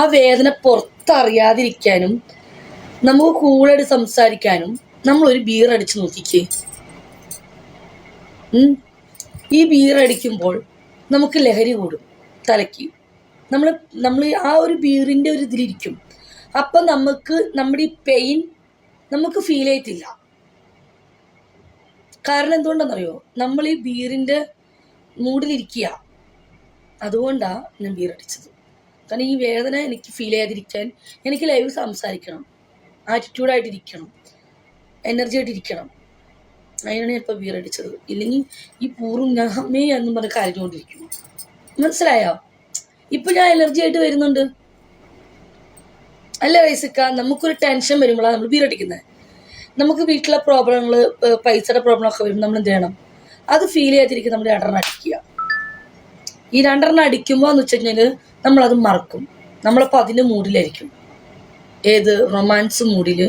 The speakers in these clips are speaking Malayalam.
ആ വേദന പുറത്തറിയാതിരിക്കാനും നമുക്ക് കൂളായിട്ട് സംസാരിക്കാനും നമ്മൾ ഒരു ബീർ അടിച്ചു നോക്കിക്കേ. ഈ ബീർ അടിക്കുമ്പോൾ നമുക്ക് ലഹരി കൂടും തലയ്ക്ക്. നമ്മൾ നമ്മൾ ആ ഒരു ബീറിന്റെ ഒരു ഇതിലിരിക്കും. അപ്പം നമുക്ക് നമ്മുടെ ഈ പെയിൻ നമുക്ക് ഫീൽ ചെയ്യത്തില്ല കാരണം എന്തുകൊണ്ടെന്നറിയോ? നമ്മൾ ഈ ബീറിന്റെ മൂഡിലിരിക്കുക അതുകൊണ്ടാണ് ഞാൻ ബീർ അടിച്ചത്. കാരണം ഈ വേദന എനിക്ക് ഫീൽ ചെയ്യാതിരിക്കാൻ എനിക്ക് ലൈവ് സംസാരിക്കണം. ആറ്റിറ്റ്യൂഡായിട്ടിരിക്കണം എനർജി ആയിട്ടിരിക്കണം അതിനാണ് ഞാൻ ഇപ്പോൾ വീറടിച്ചത് ഇല്ലെങ്കിൽ ഈ പൂറും ഞാമേ എന്നും പറഞ്ഞ് കരഞ്ഞുകൊണ്ടിരിക്കും മനസ്സിലായോ? ഇപ്പം ഞാൻ എനർജി ആയിട്ട് വരുന്നുണ്ട്. അല്ല വയസ്സിക്ക നമുക്കൊരു ടെൻഷൻ വരുമ്പോഴാണ് നമ്മൾ വീറടിക്കുന്നത് നമുക്ക് വീട്ടിലെ പ്രോബ്ലങ്ങൾ പൈസയുടെ പ്രോബ്ലം ഒക്കെ വരുമ്പോൾ നമ്മൾ എന്ത് ചെയ്യണം? അത് ഫീൽ ചെയ്യാതിരിക്കും നമ്മൾ രണ്ടെണ്ണം അടിക്കുക. ഈ രണ്ടെണ്ണം അടിക്കുമ്പോൾ എന്ന് വെച്ച് നമ്മളത് മറക്കും. നമ്മളപ്പോൾ അതിന്റെ മൂഡിലായിരിക്കും ഏത് റൊമാൻസ് മൂഡിൽ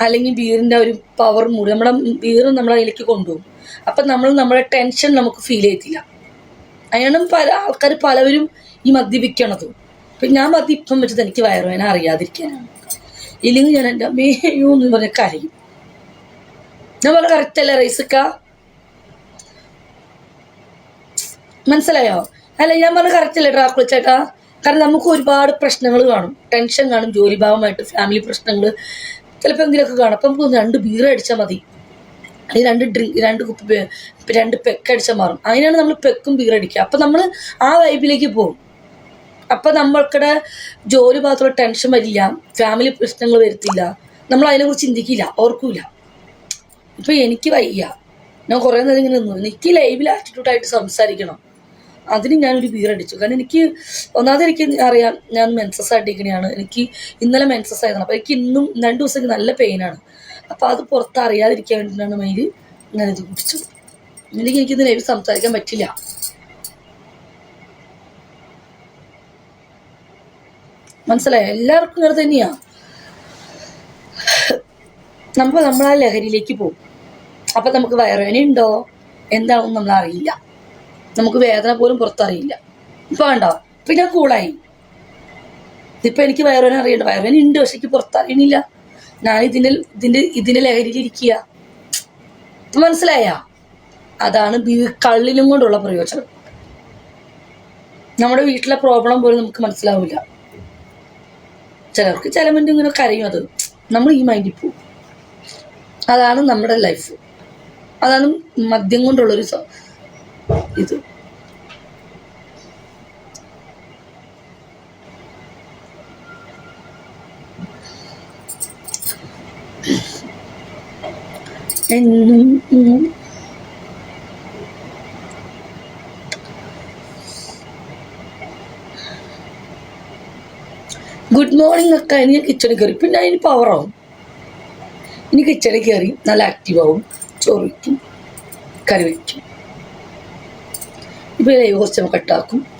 അല്ലെങ്കിൽ ബീറിന്റെ ഒരു പവർ മൂഡ് നമ്മളെ ബീർ നമ്മളെ അതിലേക്ക് കൊണ്ടുപോകും. അപ്പം നമ്മൾ നമ്മളെ ടെൻഷൻ നമുക്ക് ഫീൽ ചെയ്യത്തില്ല. അതിനാണ് പല ആൾക്കാർ പലവരും ഈ മദ്യപിക്കണത്. ഇപ്പം ഞാൻ മദ്യപ്പം വെച്ചത് എനിക്ക് വയറുവേന അറിയാതിരിക്കാനാണ് ഇല്ലെങ്കിൽ ഞാൻ എന്റെ അമ്മയോ എന്ന് പറഞ്ഞ കരയും. ഞാൻ പറഞ്ഞ കറക്റ്റല്ല റൈസക്ക? മനസ്സിലായോ? അല്ല ഞാൻ പറഞ്ഞ കറക്റ്റ് അല്ലേ ഡ്രാക്കുള ചേട്ടാ? കാരണം നമുക്ക് ഒരുപാട് പ്രശ്നങ്ങൾ കാണും. ടെൻഷൻ കാണും ജോലിഭാവമായിട്ട് ഫാമിലി പ്രശ്നങ്ങൾ ചിലപ്പോൾ എന്തെങ്കിലുമൊക്കെ കാണും. അപ്പം നമുക്ക് രണ്ട് ബീർ അടിച്ചാൽ മതി. അല്ലെങ്കിൽ രണ്ട് ഡ്രിങ്ക് രണ്ട് കുപ്പി രണ്ട് പെക്ക് അടിച്ചാൽ മാറും. അതിനാണ് നമ്മൾ പെക്കും ബീർ അടിക്കുക. അപ്പം നമ്മൾ ആ വൈബിലേക്ക് പോകും. അപ്പം നമ്മൾക്കിടെ ജോലി ഭാഗത്തുള്ള ടെൻഷൻ വരില്ല. ഫാമിലി പ്രശ്നങ്ങൾ വരുത്തില്ല. നമ്മൾ അതിനെക്കുറിച്ച് ചിന്തിക്കില്ല. ഓർക്കൂല. ഇപ്പം എനിക്ക് വയ്യ. ഞാൻ കുറേ നേരം ഇങ്ങനെ നിന്നു. എനിക്ക് ലൈവിൽ ആറ്റിറ്റ്യൂഡായിട്ട് സംസാരിക്കണം. അതിന് ഞാനൊരു വീറടിച്ചു കാരണം എനിക്ക് ഒന്നാമത് എനിക്ക് അറിയാം ഞാൻ മെൻസസ് ആയിട്ടിരിക്കണെയാണ്. എനിക്ക് ഇന്നലെ മെൻസസ് ആയതാണ് അപ്പോൾ എനിക്ക് ഇന്നും രണ്ട് ദിവസം നല്ല പെയിനാണ് അപ്പോൾ അത് പുറത്ത് അറിയാതിരിക്കാൻ വേണ്ടിയിട്ടാണ് ഞാൻ ഇത് കുടിച്ചു എനിക്ക് ഇതിനെ സംസാരിക്കാൻ പറ്റില്ല. മനസ്സിലായോ? എല്ലാവർക്കും ഇങ്ങനെ തന്നെയാ. നമ്മൾ നമ്മളാ ലഹരിയിലേക്ക് പോകും. അപ്പം നമുക്ക് വയറുവേന ഉണ്ടോ എന്താണെന്ന് നമ്മൾ അറിയില്ല നമുക്ക് വേദന പോലും പുറത്തറിയില്ല. ഇപ്പൊ കണ്ടോ? ഇപ്പൊ ഞാൻ കൂളായി. ഇതിപ്പോൾ എനിക്ക് വയറുവേന അറിയണ്ട. വയറുവേന ഉണ്ട് പക്ഷെ എനിക്ക് പുറത്തറിയണില്ല. ഞാൻ ഇതിന്റെ ഇതിന്റെ ഇതിന്റെ ലഹരിയിലിരിക്കുക ഇപ്പൊ മനസ്സിലായ? അതാണ് കള്ളിലും കൊണ്ടുള്ള പ്രയോജനം. നമ്മുടെ വീട്ടിലെ പ്രോബ്ലം പോലും നമുക്ക് മനസ്സിലാവില്ല ചിലർക്ക് ചില മിനിറ്റ് ഇങ്ങനെ കരയും അത്. നമ്മൾ ഈ മൈൻഡിൽ പോകും അതാണ് നമ്മുടെ ലൈഫ് അതാണ് മദ്യം കൊണ്ടുള്ളൊരു ഇത്. എന്നും. ഗുഡ് മോർണിംഗ് ഒക്കെ ഇനി കിച്ചണിൽ കയറി പിന്നെ അതിന് പവറാവും ഇനി കിച്ചണിൽ കയറി നല്ല ആക്റ്റീവ് ആവും. ചോറ് വയ്ക്കും. കറി വയ്ക്കും. ലൈവ് കുറച്ച് കട്ടാക്കും.